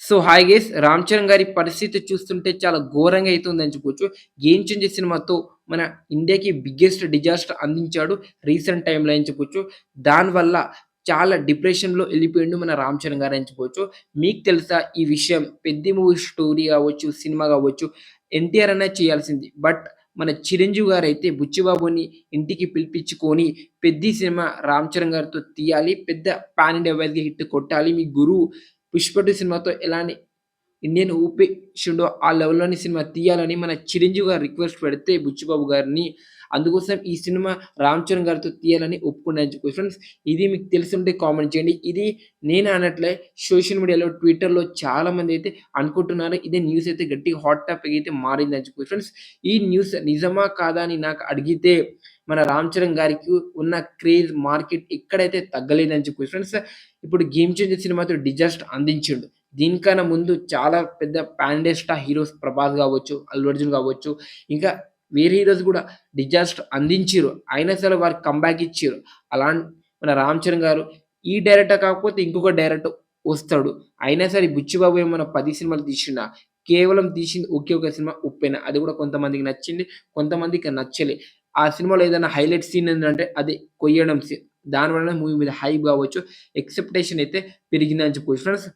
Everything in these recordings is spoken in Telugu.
So hi guys Ram Charan గారి పరిస్థితి చూస్తుంటే చాలా ఘోరంగా అవుతుందని చెప్పుకోవచ్చు గేమ్ చేంజర్ సినిమాతో మన ఇండియాకి బిగ్గెస్ట్ డిజాస్టర్ అందించాడు రీసెంట్ టైంలో అని చెప్పొచ్చు. దానివల్ల చాలా డిప్రెషన్లో వెళ్ళిపోయిండు మన రామ్ చరణ్ గారు అని చెప్పొచ్చు. మీకు తెలుసా ఈ విషయం పెద్ద మూవీ స్టోరీ కావచ్చు సినిమా కావచ్చు ఎన్టీఆర్ అనే చేయాల్సింది. బట్ మన చిరంజీవి గారు అయితే బుచ్చిబాబుని ఇంటికి పిలిపించుకొని పెద్ద సినిమా రామ్ చరణ్ గారితో తీయాలి పెద్ద పాన్ ఇండియా వైజ్గా హిట్ కొట్టాలి. మీ గురువు పుష్పటి సినిమాతో ఎలాంటి ఇండియన్ ఊపేసిండో ఆ లెవెల్లోని సినిమా తీయాలని మన చిరంజీవి గారు రిక్వెస్ట్ పెడితే బుచ్చిబాబు గారిని అందుకోసం ఈ సినిమా రామ్ చరణ్ గారితో తీయాలని ఒప్పుకున్నాను ఫ్రెండ్స్ ఇది మీకు తెలిసి కామెంట్ చేయండి. ఇది నేను అన్నట్లే సోషల్ మీడియాలో ట్విట్టర్లో చాలా మంది అయితే అనుకుంటున్నారు ఇదే న్యూస్ అయితే గట్టిగా హాట్ టాపిక్ అయితే మారింది అని ఫ్రెండ్స్ ఈ న్యూస్ నిజమా కాదా అని నాకు అడిగితే మన రామ్ చరణ్ గారికి ఉన్న క్రేజ్ మార్కెట్ ఎక్కడైతే తగ్గలేదని చెప్పి ఫ్రెండ్స్ ఇప్పుడు గేమ్ చేంజర్ సినిమాతో డిజాస్ట్ అందించిండు. దీనికన్నా ముందు చాలా పెద్ద పాండే హీరోస్ ప్రభాస్ కావచ్చు అల్లు అర్జున్ కావచ్చు ఇంకా వేరే హీరోస్ కూడా డిజాస్టర్ అందించారు అయినా సరే వారికి కంబ్యాక్ ఇచ్చారు అలా మన రామ్ చరణ్ గారు ఈ డైరెక్టర్ కాకపోతే ఇంకొక డైరెక్టర్ వస్తాడు. అయినా సరే బుచ్చిబాబు ఏమైనా పది సినిమాలు తీసిండా? కేవలం తీసింది ఒకే ఒక సినిమా ఉప్పెన? అది కూడా కొంతమందికి నచ్చింది కొంతమందికి నచ్చలే. ఆ సినిమాలో ఏదైనా హైలైట్ సీన్ ఏంటంటే అది కొయ్యడం సీన్. దానివల్ల మూవీ మీద హైప్ కావచ్చు ఎక్సెప్టేషన్ అయితే పెరిగిందని చెప్పుకోవచ్చు ఫ్రెండ్స్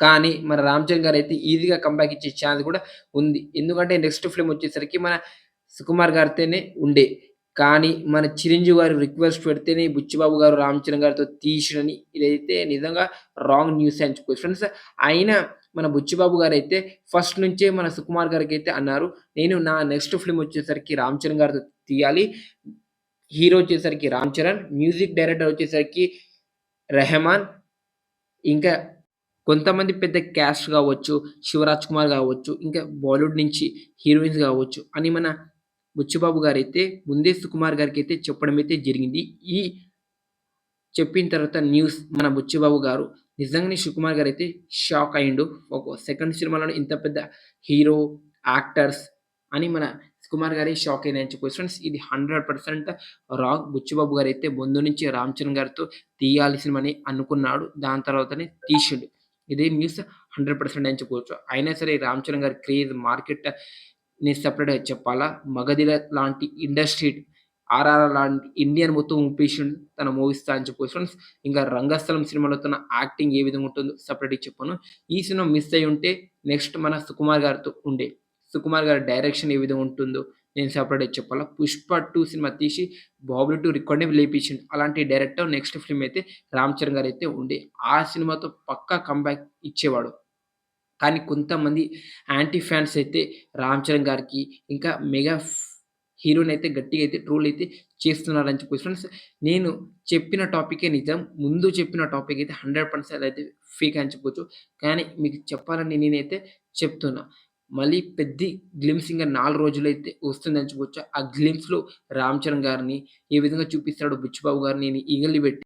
కానీ మన రామ్ చరణ్ గారు అయితే ఈజీగా కంబ్యాక్ ఇచ్చే ఛాన్స్ కూడా ఉంది. ఎందుకంటే నెక్స్ట్ ఫిల్మ్ వచ్చేసరికి మన సుకుమార్ గారితోనే ఉండే. కానీ మన చిరంజీవి గారు రిక్వెస్ట్ పెడితేనే బుచ్చిబాబు గారు రామ్ చరణ్ గారితో తీసిరని ఇదైతే నిజంగా రాంగ్ న్యూస్ అని చెప్పుకోవచ్చు ఫ్రెండ్స్ అయినా మన బుచ్చిబాబు గారు అయితే ఫస్ట్ నుంచే మన సుకుమార్ గారికి అయితే అన్నారు. నేను నా నెక్స్ట్ ఫిల్మ్ వచ్చేసరికి రామ్ చరణ్ గారితో తీయాలి. హీరో వచ్చేసరికి రామ్ చరణ్ మ్యూజిక్ డైరెక్టర్ వచ్చేసరికి రెహమాన్ ఇంకా కొంతమంది పెద్ద క్యాస్ట్ కావచ్చు శివరాజ్ కుమార్ కావచ్చు ఇంకా బాలీవుడ్ నుంచి హీరోయిన్స్ కావచ్చు అని మన బుచ్చిబాబు గారు అయితే ముందే సుకుమార్ గారికి అయితే చెప్పడం అయితే జరిగింది. ఈ చెప్పిన తర్వాత న్యూస్ మన బుచ్చిబాబు గారు నిజంగానే సుకుమార్ గారు అయితే షాక్ అయ్యిండు. ఒక సెకండ్ సినిమాలో ఇంత పెద్ద హీరో యాక్టర్స్ అని మన కుమార్ గారి షాక్ అయిన చెప్పుకోవచ్చు ఫ్రెండ్స్ ఇది హండ్రెడ్ పర్సెంట్ రాంగ్ బుచ్చిబాబు గారు అయితే ముందు నుంచి రామ్ చరణ్ గారితో తీయాల్సినమని అనుకున్నాడు. దాని తర్వాతనే తీసిండు. ఇది న్యూస్ హండ్రెడ్ పర్సెంట్ అని చెప్పుకోవచ్చు. అయినా సరే రామ్ చరణ్ గారి క్రేజ్ మార్కెట్ని సపరేట్గా చెప్పాలా? మగధిల లాంటి ఇండస్ట్రీ ఆర్ఆర్ఆర్ లాంటి ఇండియన్ మొత్తం ఊపేసిండు తన మూవీస్ అని చెప్పుకోవచ్చు ఫ్రెండ్స్ ఇంకా రంగస్థలం సినిమాలో తన యాక్టింగ్ ఏ విధంగా ఉంటుందో సపరేట్గా చెప్పాను. ఈ సినిమా మిస్ అయి ఉంటే నెక్స్ట్ మన సుకుమార్ గారితో ఉండే. సుకుమార్ గారి డైరెక్షన్ ఏ విధంగా ఉంటుందో నేను సపరేట్గా చెప్పాలా? పుష్ప టూ సినిమా తీసి బాబులు టూ రికార్డింగ్ లేపించింది అలాంటి డైరెక్టర్ నెక్స్ట్ ఫిల్మ్ అయితే రామ్ చరణ్ గారు అయితే ఉండే. ఆ సినిమాతో పక్కా కంబ్యాక్ ఇచ్చేవాడు. కానీ కొంతమంది యాంటీ ఫ్యాన్స్ అయితే రామ్ చరణ్ గారికి ఇంకా మెగా హీరోని అయితే గట్టిగా అయితే ట్రోల్ అయితే చేస్తున్నారని చెప్పి ఫ్రెండ్స్ నేను చెప్పిన టాపికే నిజం. ముందు చెప్పిన టాపిక్ అయితే హండ్రెడ్ పర్సెంట్ అయితే ఫేక్ అని చెప్పొచ్చు. కానీ మీకు చెప్పాలని నేనైతే చెప్తున్నా. మళ్ళీ పెద్ద గ్లిమ్స్ ఇంకా నాలుగు రోజులైతే వస్తుందని చెప్పొచ్చు. ఆ గ్లిమ్స్లో రామ్ చరణ్ గారిని ఏ విధంగా చూపిస్తాడో బుచ్చిబాబు గారిని ఈగల్ని పెట్టి